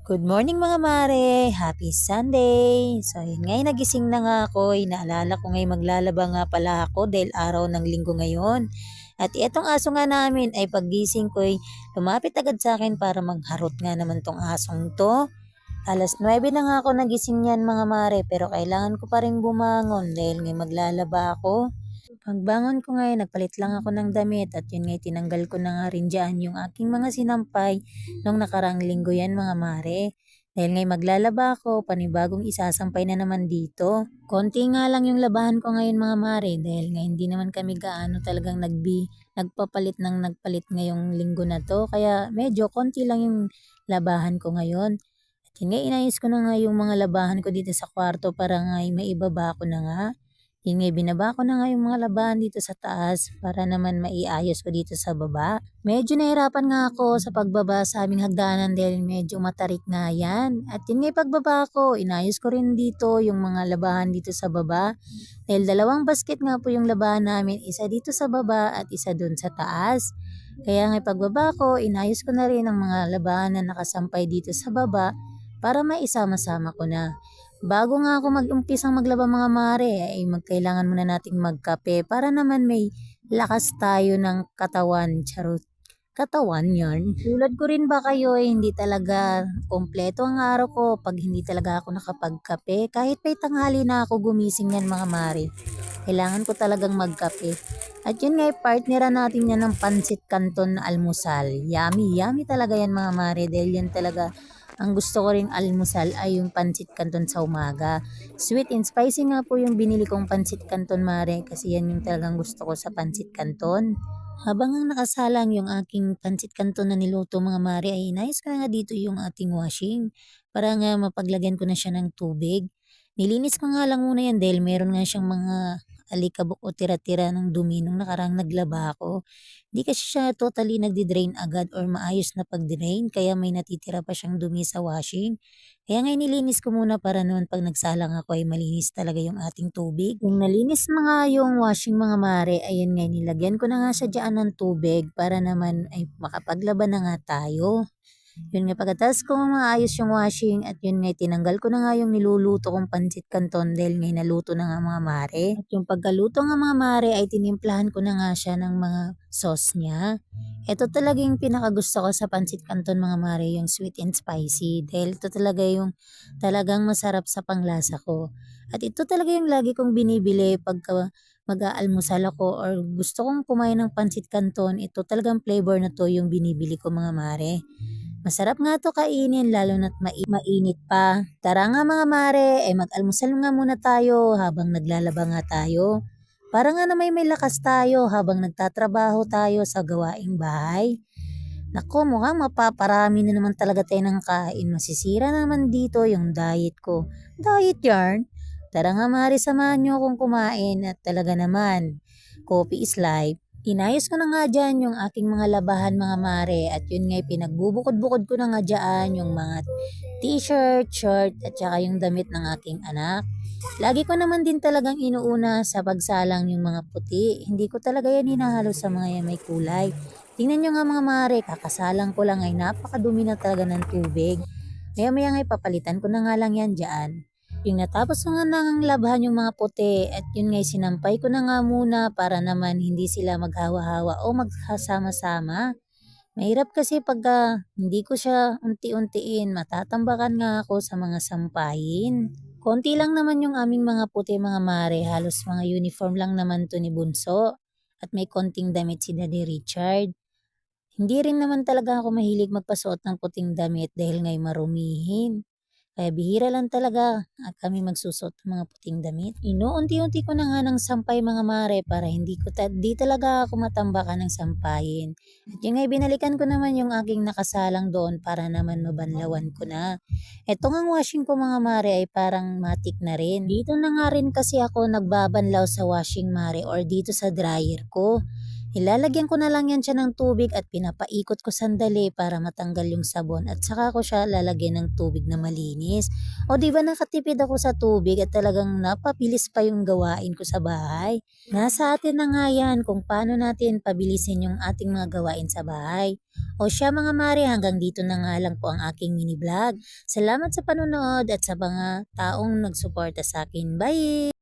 Good morning mga mare! Happy Sunday! So yun ngayon nagising na nga ako, inaalala ko ngayon maglalaba nga pala ako dahil araw ng linggo ngayon. At itong aso nga namin ay paggising ko ay lumapit agad sa akin para magharot nga naman tong asong to. Alas 9 na nga ako nagising yan mga mare pero kailangan ko pa rin bumangon dahil ngayon maglalaba ako. Pagbangon ko ngayon, nagpalit lang ako ng damit at yun nga tinanggal ko na nga rin dyan yung aking mga sinampay nung nakarang linggo yan mga mare. Dahil ngayon maglalaba ako, panibagong isasampay na naman dito. Konti nga lang yung labahan ko ngayon mga mare dahil nga hindi naman kami gaano talagang nagbi, nagpapalit ng nagpalit ngayong linggo na to. Kaya medyo konti lang yung labahan ko ngayon. At yun nga inayos ko na nga yung mga labahan ko dito sa kwarto para nga may ibaba ko na nga. Yun nga, binaba ko na nga yung mga labahan dito sa taas para naman maiayos ko dito sa baba. Medyo nahirapan nga ako sa pagbaba sa aming hagdanan dahil medyo matarik nga yan. At yun nga pagbaba ko, inayos ko rin dito yung mga labahan dito sa baba. Dahil dalawang basket nga po yung labahan namin, isa dito sa baba at isa dun sa taas. Kaya nga pagbaba ko, inayos ko na rin ang mga labahan na nakasampay dito sa baba para maisama-sama ko na. Bago nga ako mag-umpisang maglaba mga mare, ay magkailangan muna nating magkape para naman may lakas tayo ng katawan. Charot. Katawan yan. Tulad ko rin ba kayo ay hindi talaga kompleto ang araw ko pag hindi talaga ako nakapagkape. Kahit pa'y tanghali na ako gumising yan mga mare. Kailangan ko talagang magkape. At yun nga, partneran natin yan ng pansit canton na almusal. Yummy, yummy talaga yan mga mare dahil yan talaga ang gusto ko ring almusal ay yung pansit canton sa umaga. Sweet and spicy nga po yung binili kong pansit canton mare kasi yan yung talagang gusto ko sa pansit canton. Habang ang nakasalang yung aking pansit canton na niluto mga mare ay inayos ko na nga dito yung ating washing para nga mapaglagyan ko na siya ng tubig. Nilinis ko nga lang muna yan dahil meron nga siyang mga alikabok o tira-tira ng dumi nung nakarang naglaba ako. Hindi kasi siya totally nagdi-drain agad or maayos na pag-drain kaya may natitira pa siyang dumi sa washing. Kaya ngayon nilinis ko muna para naman pag nagsalang ako ay malinis talaga yung ating tubig. Yung nalinis mga yung washing mga mare, ayun nga nilagyan ko na nga siya dyan ng tubig para naman ay makapaglaban na nga tayo. Yun nga pagkatapos ko maayos yung washing at yun nga tinanggal ko na nga yung niluluto kong pansit canton dahil nga naluto na nga mga mare. At yung pagkaluto nga mga mare ay tinimplahan ko na nga siya ng mga sauce niya. Ito talaga yung pinakagusto ko sa pansit canton mga mare, yung sweet and spicy. Dahil ito talaga yung talagang masarap sa panglasa ko. At ito talaga yung lagi kong binibili pagka mag-aalmusal ako or gusto kong kumain ng pansit canton. Ito talagang flavor na to yung binibili ko mga mare. Masarap nga to kainin lalo na't mai- mainit pa. Tara nga mga mare, eh mag-almusal nga muna tayo habang naglalaba nga tayo. Para nga na may may lakas tayo habang nagtatrabaho tayo sa gawaing bahay. Nako, mukhang mapaparami na naman talaga tayo ng kain. Masisira na naman dito yung diet ko. Diet yarn? Tara nga mare, samahan nyo akong kumain at talaga naman. Coffee is life. Inayos ko na nga dyan yung aking mga labahan mga mare at yun nga pinagbubukod-bukod ko na nga dyan yung mga t-shirt, short at saka yung damit ng aking anak. Lagi ko naman din talagang inuuna sa pagsalang yung mga puti. Hindi ko talaga yan hinahalo sa mga yan may kulay. Tingnan nyo nga mga mare, kakasalang ko lang ay napakadumi na talaga ng tubig. Maya maya nga papalitan ko na nga lang yan dyan. Yung natapos ko nga nang labahan yung mga puti at yun nga sinampay ko na nga muna para naman hindi sila maghawa-hawa o magsasama-sama. Mahirap kasi pagka hindi ko siya unti-untiin, matatambakan nga ako sa mga sampahin. Konti lang naman yung aming mga puti mga mare, halos mga uniform lang naman to ni Bunso. At may konting damit si Daddy Richard. Hindi rin naman talaga ako mahilig magpasuot ng puting damit dahil ngay marumihin. Kaya bihira lang talaga at kami magsusot ng mga puting damit. Inuunti-unti ko na nga ng sampay mga mare para hindi ko ta- di talaga ako matambakan ng sampayin. At yung nga binalikan ko naman yung aking nakasalang doon para naman mabanlawan ko na. Ito nga washing ko mga mare ay parang matik na rin. Dito na nga rin kasi ako nagbabanlaw sa washing mare or dito sa dryer ko. Ilalagyan ko na lang yan siya ng tubig at pinapaikot ko sandali para matanggal yung sabon at saka ko siya lalagyan ng tubig na malinis. O di ba nakatipid ako sa tubig at talagang napabilis pa yung gawain ko sa bahay. Nasa atin na nga yan kung paano natin pabilisin yung ating mga gawain sa bahay. O siya mga mare, hanggang dito na nga lang po ang aking mini vlog. Salamat sa panonood at sa mga taong nagsuporta sa akin. Bye!